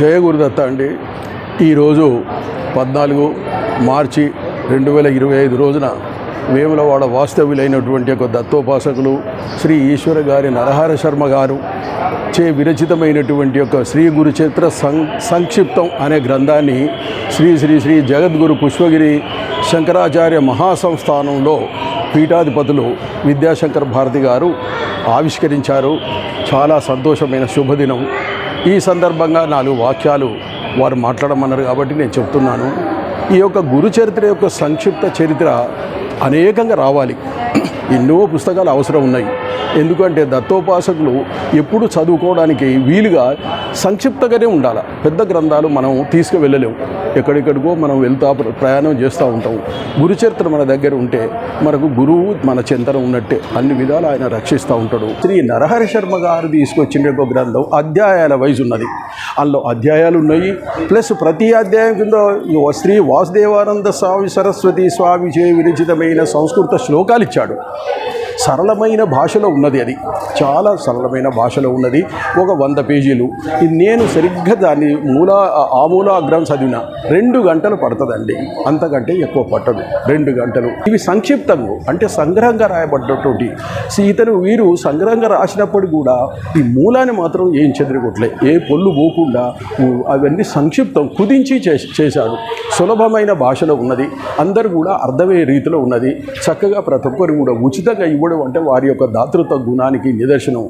జయ గురుదత్త అండి ఈరోజు పద్నాలుగు మార్చి రెండు వేల ఇరవై ఐదు రోజున వేములవాడ వాస్తవ్యులైనటువంటి ఒక దత్తోపాసకులు శ్రీ ఈశ్వర గారి నరహర శర్మ గారు చే విరచితమైనటువంటి యొక్క శ్రీ గురుచేత్ర సం సంక్షిప్తం అనే గ్రంథాన్ని శ్రీ శ్రీ శ్రీ జగద్గురు పుష్పగిరి శంకరాచార్య మహాసంస్థానంలో పీఠాధిపతులు విద్యాశంకర్ భారతి గారు ఆవిష్కరించారు. చాలా సంతోషమైన శుభదినం. ఈ సందర్భంగా నాలుగు వాక్యాలు వారు మాట్లాడమన్నారు కాబట్టి నేను చెప్తున్నాను. ఈ యొక్క గురు చరిత్ర యొక్క సంక్షిప్త చరిత్ర అనేకంగా రావాలి. ఎన్నో పుస్తకాలు అవసరం ఉన్నాయి. ఎందుకంటే దత్తోపాసకులు ఎప్పుడు చదువుకోవడానికి వీలుగా సంక్షిప్తంగానే ఉండాలి. పెద్ద గ్రంథాలు మనం తీసుకువెళ్ళలేము. ఎక్కడెక్కడికో మనం వెళ్తా ప్రయాణం చేస్తూ ఉంటాం. గురుచరిత్ర మన దగ్గర ఉంటే మనకు గురువు మన చింతన ఉన్నట్టే. అన్ని విధాలు ఆయన రక్షిస్తూ ఉంటాడు. శ్రీ నరహరి శర్మ గారు తీసుకొచ్చిన ఒక గ్రంథం అధ్యాయాల వయసు ఉన్నది. అందులో అధ్యాయాలు ఉన్నాయి. ప్లస్ ప్రతి అధ్యాయం కింద శ్రీ వాసుదేవానంద స్వామి సరస్వతి స్వామి చే విరచితమైన సంస్కృత శ్లోకాలు ఇచ్చాడు. Yeah. సరళమైన భాషలో ఉన్నది అది. చాలా సరళమైన భాషలో ఉన్నది. ఒక వంద పేజీలు. ఇది నేను సరిగ్గా దాన్ని మూల ఆమూలాగ్రం చదివిన రెండు గంటలు పడుతుందండి. అంతకంటే ఎక్కువ పట్టదు. రెండు గంటలు. ఇవి సంక్షిప్తంగా అంటే సంగ్రహంగా రాయబడ్డటువంటి ఇతను వీరు సంగ్రహంగా రాసినప్పుడు కూడా ఈ మూలాన్ని మాత్రం ఏం చెదిరగొట్లే ఏ పొల్లు పోకుండా అవన్నీ సంక్షిప్తం కుదించి చేసి- చేశాడు సులభమైన భాషలో ఉన్నది. అందరు కూడా అర్థమయ్యే రీతిలో ఉన్నది. చక్కగా ప్రతి ఒక్కరు కూడా ఉచితంగా ఇవ్వడం అంటే వారి యొక్క దాతృత్వ గుణానికి నిదర్శనం.